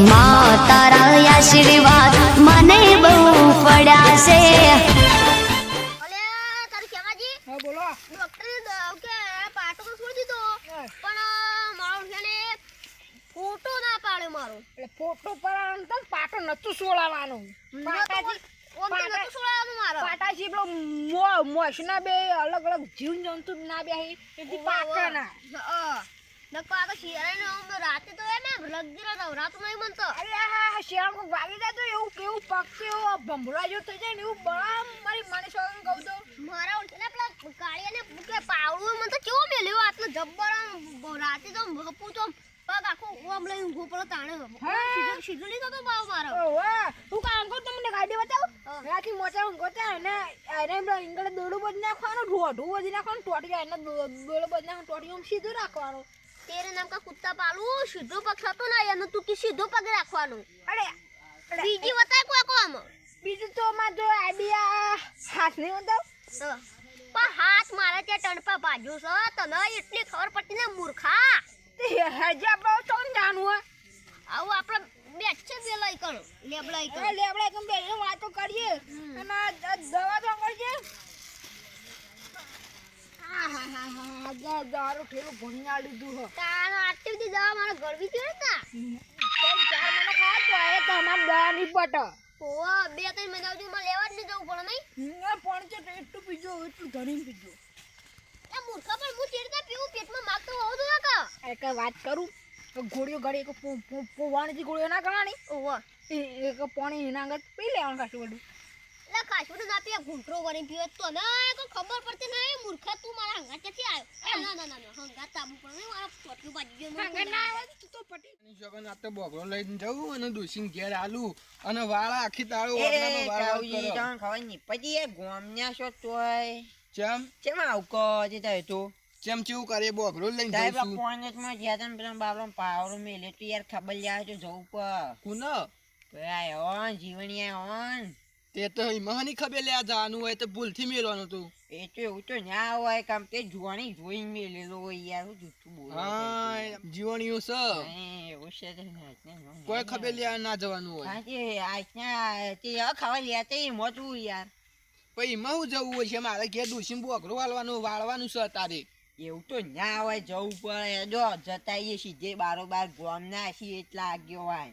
માં તારા આશીર્વાદ મને બહુ પડ્યા છે. અલ્યા તારી ખેમાજી હા બોલો. ડોક્ટરે કે પાટો તો છોડી દીધો? પણ મારો છે ફોટો ના પાડ્યો મારો. એટલે ફોટો પર તો પાટો નતું સોળાવાનું પાટા- મારો. પેલો મો- મોસના બે અલગ અલગ જીવ જંતુ ના બે તેથી પાકા ના હા આ તો શિયાળાને આમ રાતે તો એને લગીરા નવરાતું નહીં બનતો અરે હા હા શિયાળ વાગી જાય તો એવું કેવું પક્ષી એવો ભંભળા જેવું થઈ જાય ને એવું બળામ મારી મને સોગન કહું તો. મારા પેલા કાળિયાને કે પાવડું મને તો કેવો મેલ્યો આટલો જબ્બર રાતે તો હપું તો પગ આખો ઓમ ઊભો પડો તાણે. સીધો સીધો થતો પાવ મારો. ઓવે હું કામ કરું તમને ગાડી બતાવું. એનાથી મોટા ઊંઘો ત્યાં અને ઇંગળે દોડું બધી નાખવાનું ઢોઢું બધી નાખવાનું ટોટી એને દોડું બધી નાખવાનું ટોટી આમ સીધું રાખવાનું. તેરે નામ કા કુત્તા પાલું સીધો પગ થતો ના એનું તું કે સીધો પગ રાખવાનું. અરે બીજી વતાય કો કોમ બીજું તો માં જો આઈડિયા હાથ નહીં બતાવ પણ હાથ મારે ત્યાં ટણપા બાજુ છે તને એટલી ખબર પડતી ને મૂર્ખા. તે હેજા પાવ તો જાણવું હોય? આવું આપણે બેઠ છે બે લઈ કણ લેબડાઈ કરો કણ લેબડે એકદમ બેસીને વાતો કરીએ. અને આ દવા તો હા દારૂ ઠેલું ભણી આ લીધું હો. તાનો આટલી બધી દવા મારે ગળવી જોઈએ ને ત્રણ ચાર મહિના ખાય તો એ તમારે દવા નહીં પટે ઓ બે ત્રણ મહિના સુધી મારે લેવા જ નહીં જવું પણ નહીં? પણ છે એટલું પીજો એટલું ધણી પીજો. એ મૂર્ખા પણ હું ચીડતા પીવું પેટમાં માગતો હોઉં છું કા એક વાત કરું તો ગોળીઓ ઘડી એક પો- પો- ગોળીઓ ના કરવાની ઓહો. એક પાણી એના આગળ પી લેવાનું કાશું બધું. એટલે ખાસું ના પીએ ઘૂંટરો કરીને પીવે તો ને કોઈ ખબર પડતી નહીં? મૂર્ખા તું મારા હંગાત ક્યાંથી આવ્યો? ના ના ના ના હંગાત તાબુ પણ નહીં મારા ચોટલું બાજી ગયું મને ના આવે તો તો પટી. એની આ તો બોગડો લઈને જવું અને ડોસીને ઘેર આલુ અને વાળા આખી વાળા નહીં. પછી એ છો તોય ચેમ? ચેમ આવકો જે થાય તો ચેમ ચેવું કરે? બોગળો લઈને જ્યાં તને પેલા બાબલો પાવડો મેલે તો યાર ખબર લ્યા તો જવું પર કુન? તો આ ઓન જીવણી ઓન. તે તો એમાં ખબર લે જવાનું હોય તો ભૂલથી મેળવાનું તું. એ તો એવું તો ના હોય કામ તે જોવાની જોઈ મેલેલો હોય યાર હું જૂઠું બોલું હા જીવણિયું છે એવું છે કોઈ. ખબર લે ના જવાનું હોય. હા, તે આજના તે ખાવા લે તે મોટું યાર. પછી એમાં હું જવું હોય છે? મારે ઘેર ડોસીને બોગડો વાળવાનું વાળવાનું છે તારે. એવું તો ના હોય જવું પડે. જો જતા સીધે બારોબાર ગોમ ના છીએ એટલા આગળ હોય.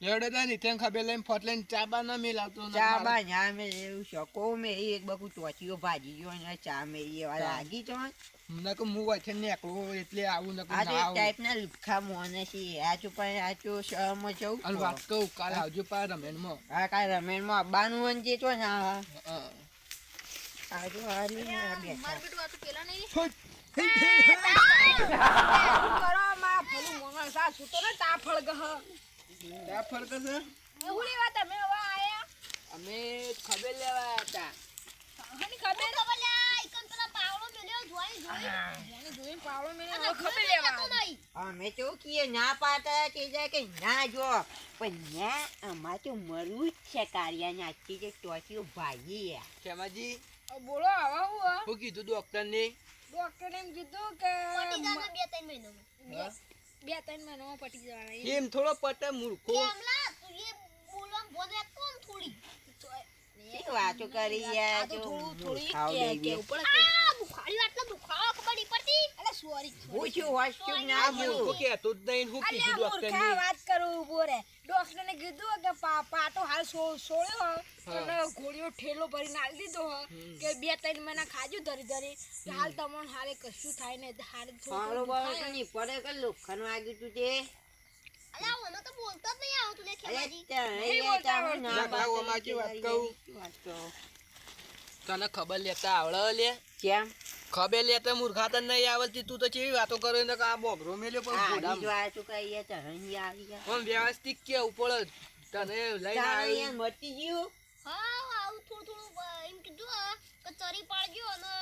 લેવડે તો નહીં ખબર લઈને ફટ લઈને ચા બા ના મેલાવતો ને ચા ના મેં એવું શકો મેં એક બકુ ટોચીઓ ભાજી ગયો ને ચા લાગી તો મને હું હોય નીકળું એટલે આવું ને આ ના મોને છે. આ પણ આ વાત કહું કાલ આવજો પા ને જે તો ના. આ. મારું બેટું આ તો પેલા નહીં. કરો માં ભલું મોંઘા સા સૂતો ને તાફળ ગહ ચા ફરક છે ઉડી વાત તમે હવે આયા. અમે ખબર લેવા હતા હની ખબર? તો લે ઈકન પેલા પાવળો મેલ્યો જોઈ જોઈ જોઈ પાવળો મેલ્યો. ખબર લેવા હા મે તો કીએ ના પાતા તે જાય કે ના જો. પણ ના અમાર તો મરવું જ છે કાર્યા ને આખી જે ટોચીઓ ભાગી ખેમાજી હવે બોલો આવા હું હે? કીધું ડોક્ટર ને. ડોક્ટર એમ કીધું કે બે ત્રણ મહિનામાં. બે ત્રણ મહિનામાં પટી જવાના એમ. થોડો પટે મૂર્ખો. તું વાતો કરી યાર તો જો થોડું થોડી મૂર્ખાઓ કે- બેબી. કે આ દુખાડી આટલા દુખાવા ખબર પડતી? અલે સોરી પૂછ્યું હોસ્યું ના મૂર્ખો જો કહેતો જ નહીં કીધું ડોક્ટર વાત કરું ઊભો ડોક્ટરને કીધું કે પાટો હાલ સોળ્યો અને ગોળીઓ ઠેલો ભરીને હાલ દીધો હ. કે બે ત્રણ મહિના ખાજું ધરી ધરી. હાલ તમને હારે કશું થાય ને હારે થોડું પડે કે લોખંડ વાગ્યું તું તે. તને ખબર લેતા આવડે લે? કેમ? ખબર લેતા મૂર્ખા તને નહીં આવતી તું તો કેવી વાતો કરે ને કે આ બોગરો મેલ્યો પણ આ. આ તો તરંગી આવી ગયા પણ વ્યવસ્થિત કે ઉપર તને લઈને આવી. મટી ગયું? હા આવું થોડું થોડું એમ કીધું કે ચરી પાડજો અને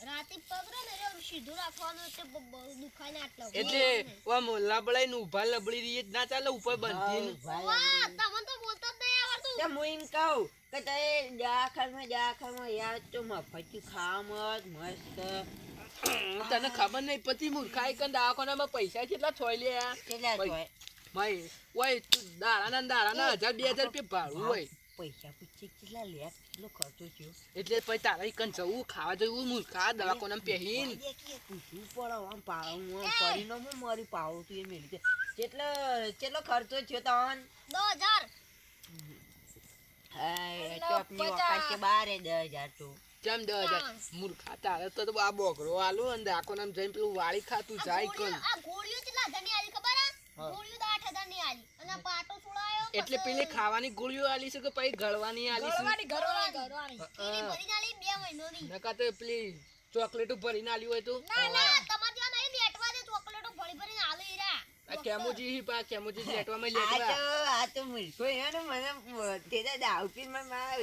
રાતે પગરે ને એટલે સીધું રાખવાનું એટલે બ- બ- દુખાય ને આટલા એટલે આમ લબડાઈ ને. ઊભા લબડી રહી જ ના ચાલે ઉપર બંધીને. વાહ તમને તો બોલતા જ નહીં આવડતું. હું એમ કહું કે તે દવાખાનામાં દવાખાનામાં યાર તો મફતી ખામત મસ્ત. તને ખબર નહીં પછી મૂર્ખાઈ એક દવાખાનામાં પૈસા કેટલા છોય લે કેટલા ભાઈ ઓય તું દાડાના ને દાડાના હજાર બે હજાર રૂપિયા ભાડું હોય. પૈસા પૂછી કેટલા લે? કેટલો ખર્ચો થયો? એટલે પછી તારા ઈકન જવું ખાવા જવું મૂર્ખા દવાખાના પહેરીન? પૂછવું પડે? આમ પાવું આમ કરીને હું મારી પાવું તું એ મેલી દે કેટલો કેટલો ખર્ચો થયો તન? દો હજાર. હાય એટલે તો આપની પચાસ. ઓકાત કે બાર દસ હજાર તો. કેમ દસ હજાર? મૂર્ખા તારે તો આ બોગરો આલું અને દાખોનામ જઈને પેલું વાળી ખાતું જાય છોડાયો એટલે પેલી ખાવાની ગોળીઓ આલી છે કે પછી ગળવાની આલી છે? મહિનોની. નકા તો પેલી ચોકલેટો ભરીને આલી હોય તો? ના ના આ કેમોજી હી પા કેમોજી લેટવામાં લેટવા. તો આ તો મૂર્ખો હે ને મને તે તો દાવ મારા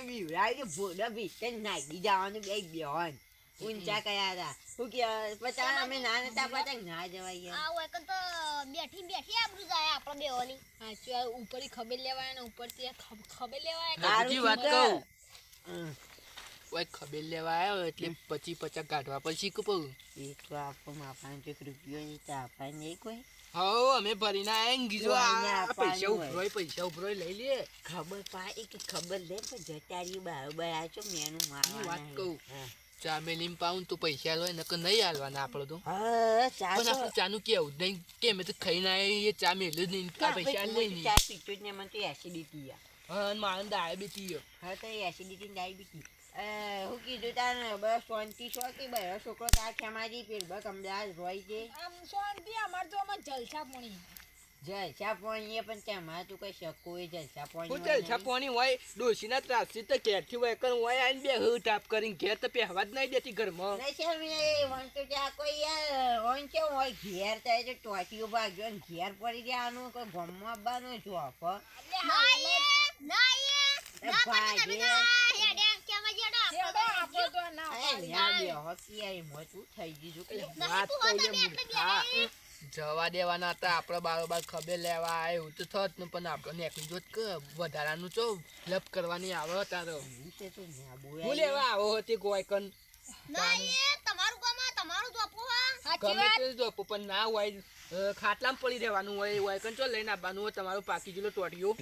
બે ભોડા ભીતે નાખી જવાનું બે બેહન. ઊંચા કયા હતા. હું કે પચાસ અમે ના નતા પચાસ ના જવાય આ તો બેઠી બેઠી આબરૂ જાય આપણે બેવાની સાચું ઉપરથી ખબર લેવાય ને ઉપરથી ખબર લેવાય કે વાત કહું. હમ. ઓય લેવા આવ્યો એટલે પછી પચાસ કાઢવા પછી કપડું એ તો આપો માપાને એક રૂપિયો નહીં તો નહીં કોઈ. હો અમે ભરીને આયા ને આ પૈસા. ઉભરોય પૈસા ઉભરોય લઈ લે. ખબર પાડી કે ખબર લે પણ જટારી બરાબર આ છો મેનું મારું વાત. કહું. હા. પાઉન તું પૈસા લો નકર નહીં હાલવાના આપણો તો. પણ આપણે ચાનું કેવું? નહીં કે મેં તો ખાઈને આયા એ ચા મેલ્યું નહીં કા પૈસા લઈ નહીં ચા પીતો જ ને મને તો એસિડિટી હા અને મારે ડાયાબિટીસ હા તો એસિડિટી ડાયાબિટી હું કીધું ને બસ શાંતિ છો કે બરો છોકરો તાર ખેમાજી પેલ બસ અમદાવાદ હોય છે. આમ શાંતિ અમાર તો આમાં જલસા પણી જલસા પોણીએ પણ તેમાં તું કઈ શકો એ જલસા પોણી હું હોય ચાલ છાપવાની હોય ડોશીના ત્રાસથી તો ઘેરથી હોય કર હોય આઈને બે હું ટાપ કરીને ઘેર તો પહેવા જ નહીં દેતી ઘરમાં. નહીં છે મેં વન તો ત્યાં કોઈ યાર વન છે હોય ઘેર થાય તો ટોટીઓ ગયો ને ઘેર પડી જવાનું કોઈ ગમવા આવવાનું જોબ ના એ ના ના ભાઈ, જવા દેવાના હતા. આપણે બારોબાર ખબર લેવા આવે એવું તો થત ને પણ આપણે નેકળી જોત કે વધારાનું ચો લપ કરવાની આવે તારો. હું લેવા આવો હતી ગોયકન? જોપો ગમે તે જો પણ ના હોય. ખાટલામાં પડી રહેવાનું હોય. વાયકન ચો લઈને આવવાનું હોય. તમારું પાકી જેલો ટોટિયો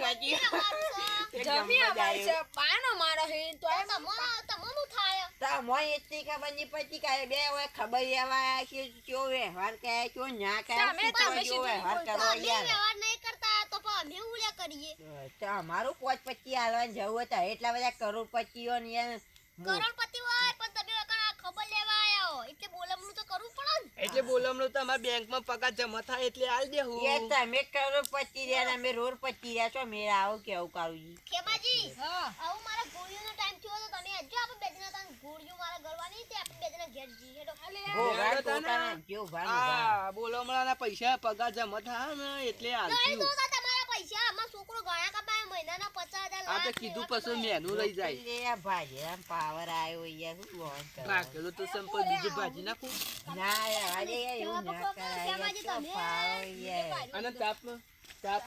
પાકી અમારું છે પાટી જે આ ચોટી. ગોતી અમારું છે જમી અમારે છે પાનો મારો હે તો એમ તમો તમોનું થાય તા મોય એટલી ખબર નહીં પડતી કાંઈ બે હોય ખબર લેવા કે કયો વ્યવહાર કહે ક્યો ન્યા કહે તમે- શું તમે કયો સીધું વ્યવહાર. કરો યાર વ્યવહાર નહીં કરતા તો પણ અમે ઉલ્યા કરીએ તો અમારું પોચ પચી હાલવાનું જવું હતા એટલા બધા કરોડપતિઓ ને કરોડપતિ હોય પણ તમે વગર આ ખબર લેવા આયા હો એટલે બોલમનું તો કરવું પડે ને એટલે બોલમણું તો અમારા બેંકમાં પગાર જમા થાય એટલે આલ દે હું. યસ તમે કરો પચી રહ્યા ને અમે પચી રહ્યા છો મેં આવો કેવું કાળુજી ખેમાજી હા. આવું મારા ગોળીઓનો ટાઈમ થયો તો તમે હજુ આપણે બે જણા તાન ગોળીઓ મારા ગળવાની તે આપણે બે જણા ઘેર જઈએ. ઊભા. આ બોલમણાના પૈસા પગાર જમા થાય ને એટલે આલ તો તમારા પૈસા આમાં છોકરો ઘણા કપાય મહિનાના પચાસ હજાર આ તો કીધું પછી. મેનું લઈ જાય લે ભાજી આમ પાવર આવ્યો યાર શું લોન કરવાનું? તો સંપલ બીજી ભાજી નાખું ના યાર આજે એવું ના કરાય યાર. શ્યામાજી, તો તમે પાવર યાર. અને તાપમાં તાપ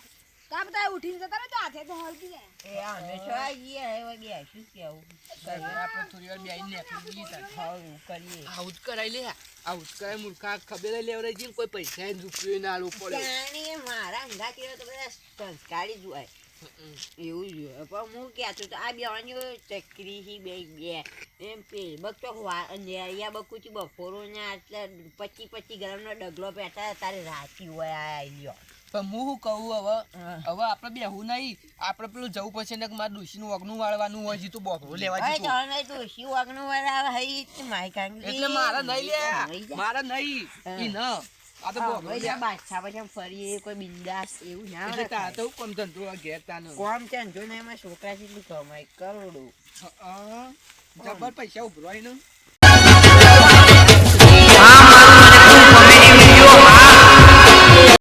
તાપ તાય ઉઠીને જતા તો હાથે તો હલકી જાય એ અમે છો હવે ગયા શું કેવું આપણે થોડી વાર બેહીને નીકળી જઈએ તાર. ખાવું કરીએ આવું જ લે આવું કરાય મૂર્ખા ખબર લેવડાઈ જઈને કોઈ પૈસા રૂપિયો ના આલવું પડે મારા અંગા કેવો તો બધા સંસ્કારી જ હોય હમ. એવું જ પણ હું કહેતો તો આ બેવાની ચકરી હી બે બે. એમ પેલ. બકતો નેરિયા બકુચી બપોરો ને આટલા પચી પચી ગ્રામનો ડગલો પેટા તારે રાતી હોય આ લ્યો પણ હું શું કહું હવે? હવે આપણે બેહું નહીં. આપણે પેલું જવું પડશે ને મારે ડોશીનું વાગનું વાળવાનું હોય છે તો બોકરો લેવા. ચાલ નહીં ડોશી વાગનું વરાવે હઈ મારે નહીં લે. મારે નહીં. ઈ ન. આ તો બાદશાહ પછી ફરીએ કોઈ બિંદાસ એવું ના એટલે તો કોમ ધંધો ઘેર તાનો. કોમ છે ને જો ને એમાં છોકરા જેટલું કમાય કરોડો. જબર પૈસા ઉભરાય ને.